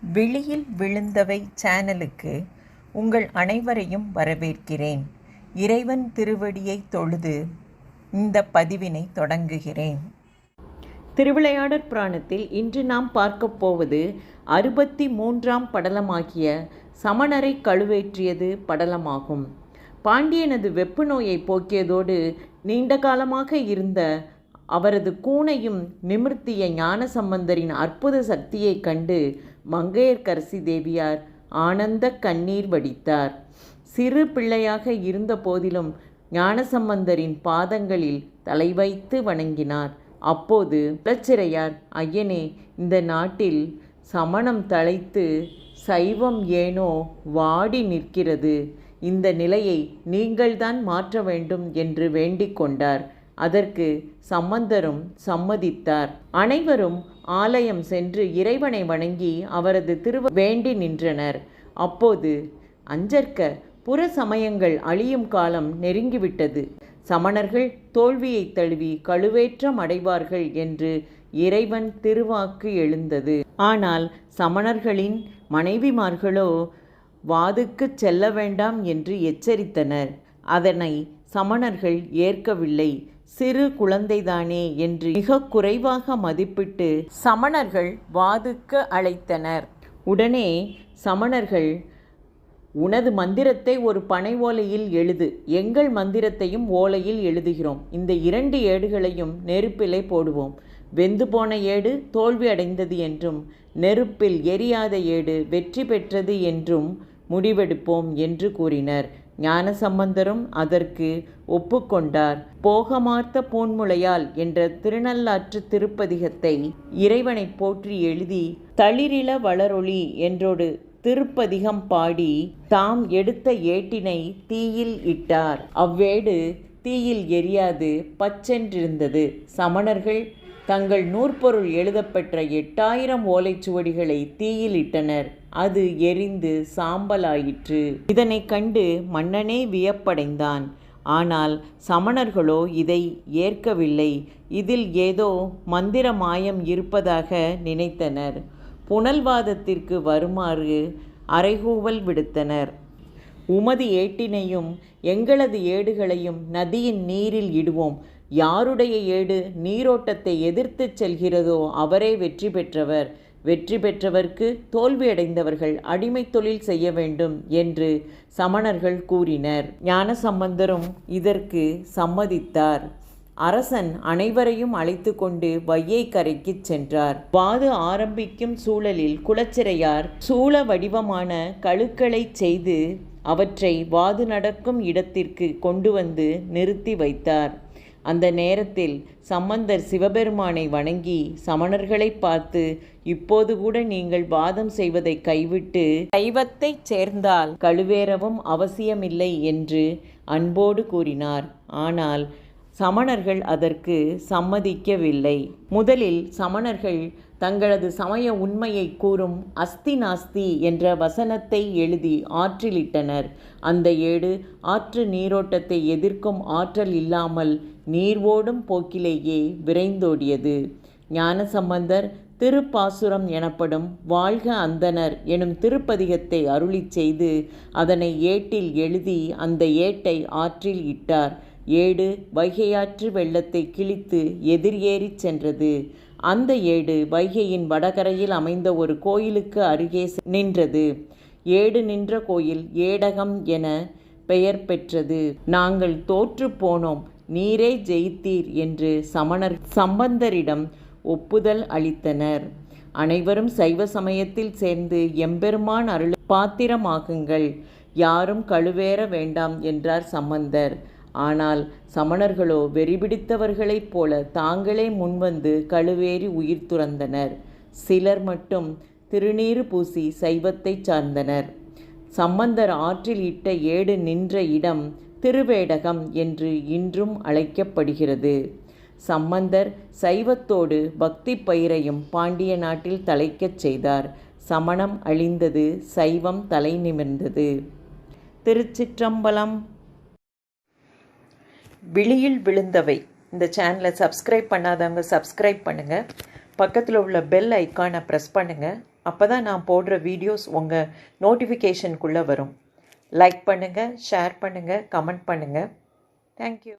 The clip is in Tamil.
விழியில் விழுந்தவை சேனலுக்கு உங்கள் அனைவரையும் வரவேற்கிறேன். இறைவன் திருவடியை தொழுது இந்த பதிவினை தொடங்குகிறேன். திருவிளையாடற் புராணத்தில் இன்று நாம் பார்க்கப் போவது அறுபத்தி மூன்றாம் படலமாகிய சமணரை கழுவேற்றியது படலமாகும். பாண்டியனது வெப்பு நோயை போக்கியதோடு நீண்ட காலமாக இருந்த அவரது கூனையும் நிமிர்த்திய ஞானசம்பந்தரின் அற்புத சக்தியைக் கண்டு மங்கையர்கரசி தேவியார் ஆனந்த கண்ணீர் வடித்தார். சிறு பிள்ளையாக இருந்த போதிலும் ஞானசம்பந்தரின் பாதங்களில் தலை வைத்து வணங்கினார். அப்போது பிரச்சிரையார் ஐயனே இந்த நாட்டில் சமணம் தழைத்து சைவம் ஏனோ வாடி நிற்கிறது. இந்த நிலையை நீங்கள்தான் மாற்ற வேண்டும் என்று வேண்டிக் கொண்டார். அதற்கு சம்பந்தரும் சம்மதித்தார். அனைவரும் ஆலயம் சென்று இறைவனை வணங்கி அவரது திருவ வேண்டி நின்றனர். அப்போது அஞ்சற்க புற சமயங்கள் அழியும் காலம் நெருங்கிவிட்டது. சமணர்கள் தோல்வியை தழுவி கழுவேற்றம் அடைவார்கள் என்று இறைவன் திருவாக்கு எழுந்தது. ஆனால் சமணர்களின் மனைவிமார்களோ வாதுக்கு செல்ல வேண்டாம் என்று எச்சரித்தனர். அதனை சமணர்கள் ஏற்கவில்லை. சிறு குழந்தைதானே என்று மிக குறைவாக மதிப்பிட்டு சமணர்கள் வாதுக்க அழைத்தனர். உடனே சமணர்கள் உனது மந்திரத்தை ஒரு பனை ஓலையில் எழுது. எங்கள் மந்திரத்தையும் ஓலையில் எழுதுகிறோம். இந்த இரண்டு ஏடுகளையும் நெருப்பிலே போடுவோம். வெந்து போன ஏடு தோல்வி அடைந்தது என்றும் நெருப்பில் எரியாத ஏடு வெற்றி பெற்றது என்றும் முடிவெடுப்போம் என்று கூறினர். ஞானசம்பந்தரும் அதற்கு ஒப்புக்கொண்டார். போகமார்த்த பூன்முளையால் என்ற திருநள்ளாற்று திருப்பதிகத்தை இறைவனை போற்றி எழுதி தளிரில வளரொளி என்றோடு திருப்பதிகம் பாடி தாம் எடுத்த ஏட்டினை தீயில் இட்டார். அவ்வேடு தீயில் எரியாது பச்சென்றிருந்தது. சமணர்கள் தங்கள் நூற்பொருள் எழுதப்பெற்ற எட்டாயிரம் ஓலைச்சுவடிகளை தீயில் இட்டனர். அது எரிந்து சாம்பலாயிற்று. இதனை கண்டு மன்னனே வியப்படைந்தான். ஆனால் சமணர்களோ இதை ஏற்கவில்லை. இதில் ஏதோ மந்திர மாயம் இருப்பதாக நினைத்தனர். புனல்வாதத்திற்கு வருமாறு அறைகூவல் விடுத்தனர். உமது ஏட்டினையும் எங்களது ஏடுகளையும் நதியின் நீரில் இடுவோம். யாருடைய ஏடு நீரோட்டத்தை எதிர்த்து செல்கிறதோ அவரே வெற்றி பெற்றவர். வெற்றி பெற்றவர்க்கு தோல்வியடைந்தவர்கள் அடிமை தொழில் செய்ய வேண்டும் என்று சமணர்கள் கூறினர். ஞானசம்பந்தரும் இதற்கு சம்மதித்தார். அரசன் அனைவரையும் அழைத்து கொண்டு வையை கரைக்கு சென்றார். வாது ஆரம்பிக்கும் சூழலில் குலச்சிறையார் சூழ வடிவமான கழுக்களை செய்து அவற்றை வாது நடக்கும் இடத்திற்கு கொண்டு வந்து நிறுத்தி வைத்தார். அந்த நேரத்தில் சம்பந்தர் சிவபெருமானை வணங்கி சமணர்களை பார்த்து இப்போது கூட நீங்கள் வாதம் செய்வதை கைவிட்டு சைவத்தைச் சேர்ந்தால் கழுவேறவும் அவசியமில்லை என்று அன்போடு கூறினார். ஆனால் சமணர்கள் அதற்கு சம்மதிக்கவில்லை. முதலில் சமணர்கள் தங்களது சமய உண்மையை கூறும் அஸ்தி நாஸ்தி என்ற வசனத்தை எழுதி ஆற்றிலிட்டனர். அந்த ஏடு ஆற்று நீரோட்டத்தை எதிர்க்கும் ஆற்றல் இல்லாமல் நீர் ஓடும் போக்கிலேயே விரைந்தோடியது. ஞானசம்பந்தர் திருப்பாசுரம் எனப்படும் வாழ்க அந்தனர் எனும் திருப்பதிகத்தை அருளிச் செய்து அதனை ஏட்டில் எழுதி அந்த ஏட்டை ஆற்றில் இட்டார். ஏடு வைகையாற்று வெள்ளத்தை கிழித்து எதிர் ஏறிச் சென்றது. அந்த ஏடு வைகையின் வடகரையில் அமைந்த ஒரு கோயிலுக்கு அருகே நின்றது. ஏடு நின்ற கோயில் ஏடகம் என பெயர் பெற்றது. நாங்கள் தோற்று போனோம் நீரே ஜெயித்தீர் என்று சமணர் சம்பந்தரிடம் ஒப்புதல் அளித்தனர். அனைவரும் சைவ சமயத்தில் சேர்ந்து எம்பெருமான் அருள் பாத்திரமாகுங்கள். யாரும் கழுவேற வேண்டாம் என்றார் சம்பந்தர். ஆனால் சமணர்களோ வெறிபிடித்தவர்களைப் போல தாங்களே முன்வந்து கழுவேறி உயிர் துறந்தனர். சிலர் மட்டும் திருநீறு பூசி சைவத்தை சார்ந்தனர். சம்பந்தர் ஆற்றில் இட்ட ஏடு நின்ற இடம் திருவேடகம் என்று இன்றும் அழைக்கப்படுகிறது. சம்பந்தர் சைவத்தோடு பக்தி பயிரையும் பாண்டிய நாட்டில் தலைக்கச் செய்தார். சமணம் அழிந்தது சைவம் தலை நிமிர்ந்தது. திருச்சிற்றம்பலம் விழியில் விழுந்தவை. இந்த சேனலை சப்ஸ்கிரைப் பண்ணாதவங்க சப்ஸ்கிரைப் பண்ணுங்கள் பக்கத்தில் உள்ள பெல் ஐக்கானை ப்ரெஸ் பண்ணுங்கள் அப்போ தான் நான் போடுற வீடியோஸ் உங்கள் நோட்டிஃபிகேஷனுக்குள்ளே வரும். லைக் பண்ணுங்கள் ஷேர் பண்ணுங்கள் கமெண்ட் பண்ணுங்கள் தேங்க்யூ